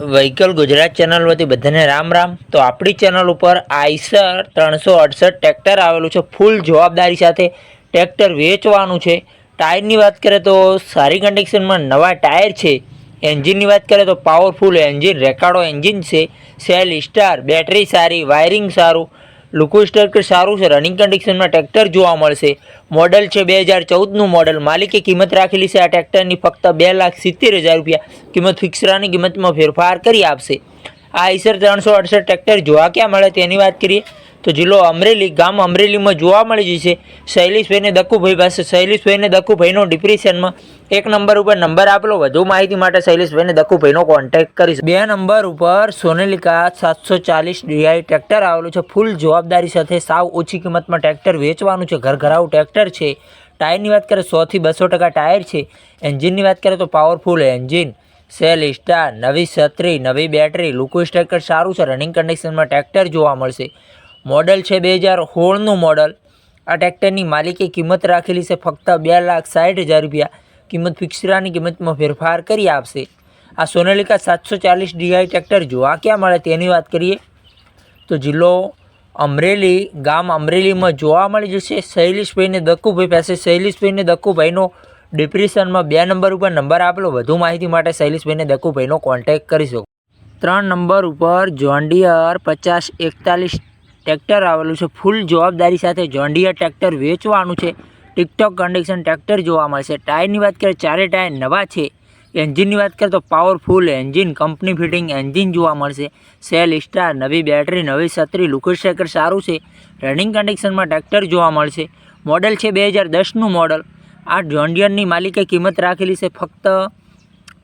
Vehicle Gujarat channel વતી બધાને રામ રામ. તો આપણી ચેનલ ઉપર આઈસર ત્રણસો અડસઠ ટ્રેક્ટર આવેલું છે ફૂલ જવાબદારી સાથે ટ્રેક્ટર વેચવાનું છે. ટાયરની વાત કરીએ તો સારી કન્ડિશનમાં નવા ટાયર છે. એન્જિનની વાત કરીએ તો પાવરફુલ એન્જિન રેકાર્ડો એન્જિન છે. સેલ સ્ટાર બેટરી સારી વાયરિંગ સારું. લુકો સ્ટ્રક્ચર સારું છે. રનિંગ કન્ડિશનમાં ટ્રેક્ટર જોવા મળશે. મોડલ છે બે હજાર ચૌદનું મોડલ માલિકે કિંમત રાખેલી છે. આ ટ્રેક્ટરની ફક્ત બે લાખ સિત્તેર હજાર રૂપિયા કિંમત ફિક્સરાની કિંમતમાં ફેરફાર કરી આપશે. આ ઈસર ત્રણસો અડસઠ ટ્રેક્ટર જોવા ક્યાં મળે તેની વાત કરીએ? તો જિલ્લો અમરેલી, ગામ અમરેલીમાં જોવા મળી જશે. શૈલેષભાઈને દક્કુભાઈ પાસે, શૈલેષભાઈને દક્કુભાઈનો ડિપ્રેશનમાં એક નંબર ઉપર નંબર આપેલો. વધુ માહિતી માટે શૈલેષભાઈને દક્કુભાઈનો કોન્ટેક્ટ કરીશ. બે નંબર ઉપર સોનેલિકા સાતસો ચાલીસ ડીઆઈ ટ્રેક્ટર આવેલું છે. ફૂલ જવાબદારી સાથે સાવ ઓછી કિંમતમાં ટ્રેક્ટર વેચવાનું છે. ઘર ઘરાવું ટ્રેક્ટર છે ટાયરની વાત કરીએ સોથી બસો ટકા ટાયર છે. એન્જિનની વાત કરીએ તો પાવરફુલ એન્જિન સેલ સ્ટાર નવી છત્રી, નવી બેટરી લુકો ટ્રેક્ટર સારું છે. રનિંગ કન્ડિશનમાં ટ્રેક્ટર જોવા મળશે. મોડલ છે બે હજાર સોળનું મોડલ. આ ટ્રેક્ટરની માલિકે કિંમત રાખેલી છે ફક્ત બે લાખ સાઠ હજાર રૂપિયા. કિંમત ફિક્સરાની કિંમતમાં ફેરફાર કરી આપશે. આ સોનાલિકા સાતસો ચાલીસ ડીઆઈ ટ્રેક્ટર જોવા ક્યાં મળે તેની વાત કરીએ. તો જિલ્લો અમરેલી, ગામ અમરેલીમાં જોવા મળી જશે. શૈલેષભાઈને દક્કુભાઈ પાસે. શૈલેષભાઈને દક્કુભાઈનો ડિપ્રેશનમાં બે નંબર ઉપર નંબર આપેલો. વધુ માહિતી માટે શૈલેષભાઈને દક્કુભાઈનો કોન્ટેક્ટ કરી શકો. ત્રણ નંબર ઉપર જોન્ડિયર પચાસ એકતાલીસ ટ્રેક્ટર આવેલું છે. ફૂલ જવાબદારી સાથે જોન્ડિયર ટ્રેક્ટર વેચવાનું છે. ટિકટોક કન્ડિશન ટ્રેક્ટર જોવા મળશે. ટાયરની વાત કરીએ, ચારે ટાયર નવા છે. એન્જિનની વાત કરીએ તો powerful engine company fitting engine જોવા મળશે. સેલ સ્ટાર નવી બેટરી નવી છત્રી લુકેટ સ્ટ્રેકર સારું છે. રનિંગ કન્ડિશનમાં ટ્રેક્ટર જોવા મળશે. મોડલ છે બે હજાર દસનું મોડલ આ જોન્ડિયરની માલિકે કિંમત રાખેલી છે. ફક્ત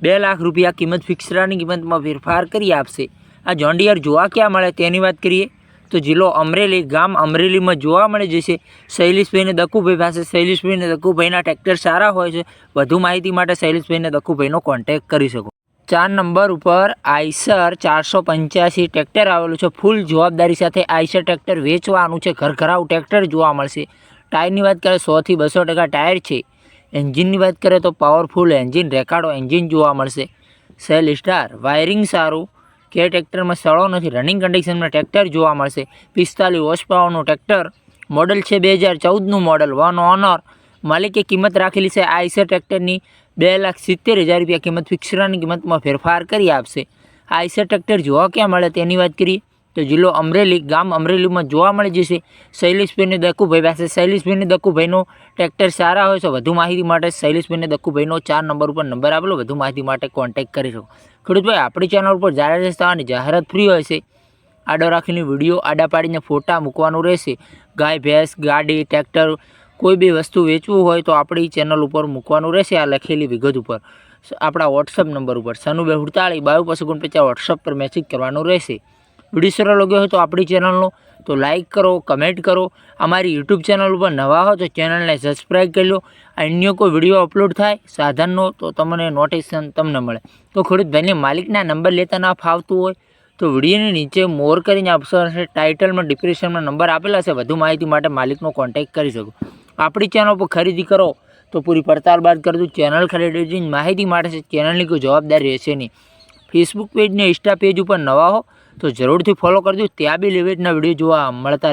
બે લાખ રૂપિયા કિંમત ફિક્સરાની કિંમતમાં ફેરફાર કરી આપશે. આ જોન્ડિયર જોવા ક્યાં મળે તેની વાત કરીએ. તો જિલ્લો અમરેલી, ગામ અમરેલીમાં જોવા મળી જશે શૈલેષભાઈને દક્કુભાઈ પાસે. શૈલેષભાઈને દક્કુભાઈના ટ્રેક્ટર સારા હોય છે. વધુ માહિતી માટે શૈલેષભાઈને દક્કુભાઈનો કોન્ટેક્ટ કરી શકો. ચાર નંબર ઉપર આઈસર ચારસો પંચ્યાસી ટ્રેક્ટર આવેલું છે. ફૂલ જવાબદારી સાથે આઈસર ટ્રેક્ટર વેચવાનું છે. ઘરઘરાઉ ટ્રેક્ટર જોવા મળશે. ટાયરની વાત કરીએ સોથી બસો ટકા ટાયર છે. એન્જિનની વાત કરીએ તો પાવરફુલ એન્જિન રેકાર્ડો એન્જિન જોવા મળશે. સેલ સ્ટાર વાયરિંગ સારું. કે ટ્રેક્ટરમાં સળો નથી રનિંગ કન્ડિશનમાં ટ્રેક્ટર જોવા મળશે. પિસ્તાલીસ હોર્સ પાવરનું ટ્રેક્ટર મોડલ છે બે હજાર ચૌદનું મોડલ વન ઓનર માલિકે કિંમત રાખેલી છે. આ આઈસર ટ્રેક્ટરની બે લાખ સિત્તેર હજાર રૂપિયા કિંમત ફિક્સરાની કિંમતમાં ફેરફાર કરી આપશે. આ આઈસર ટ્રેક્ટર જોવા ક્યાં મળે તેની વાત કરીએ તો જિલ્લો અમરેલી, ગામ અમરેલીમાં જોવા મળી જશે. શૈલેષભાઈને દક્કુભાઈ પાસે. શૈલેષભાઈને દક્કુભાઈનો ટ્રેક્ટર સારા હોય છે વધુ માહિતી માટે શૈલેષભાઈને દક્કુભાઈનો ચાર નંબર ઉપર નંબર આપેલો. વધુ માહિતી માટે કોન્ટેક્ટ કરી શકો. ખેડૂતભાઈ આપણી ચેનલ ઉપર જાહેરાત થવાની જાહેરાત ફ્રી હોય છે, આડો રાખીને વીડિયો આડા પાડીને ફોટા મૂકવાનું રહેશે. ગાય, ભેંસ, ગાડી ટ્રેક્ટર કોઈ બી વસ્તુ વેચવું હોય તો આપણી ચેનલ ઉપર મૂકવાનું રહેશે આ લખેલી વિગત ઉપર. આપણા વોટ્સઅપ નંબર ઉપર સનુ બે હુડતાળી, બાવીસ પચાસ ઓગણપચાસ વોટ્સઅપ પર મેસેજ કરવાનું રહેશે. વીડિયો સારો લાગ્યો હોય તો આપણી ચેનલનો, તો લાઇક કરો કમેન્ટ કરો. અમારી યુટ્યુબ ચેનલ ઉપર નવા હો તો ચેનલને સબસ્ક્રાઈબ કરી લો. અન્ય કોઈ વીડિયો અપલોડ થાય, સાધનનો, તો તમને નોટિફિકેશન તમને મળે. તો ખેડૂત ભાઈને માલિકના નંબર લેતા ના ફાવતું હોય, તો વિડીયોની નીચે મોર કરીને આપશો હશે ટાઇટલમાં ડિસ્ક્રિપ્શનમાં નંબર આપેલા છે, વધુ માહિતી માટે માલિકનો કોન્ટેક્ટ કરી શકો. આપણી ચેનલ પર ખરીદી કરો, તો પૂરી પડતાલ બાદ કરજો. ચેનલ ખરીદી માહિતી માટે છે ચેનલની કોઈ જવાબદારી રહેશે નહીં. ફેસબુક પેજ ને ઇન્સ્ટા પેજ ઉપર નવા હો તો જરૂરથી ફોલો કરજો. ત્યાં બી લિમિટના વીડિયો જોવા મળતા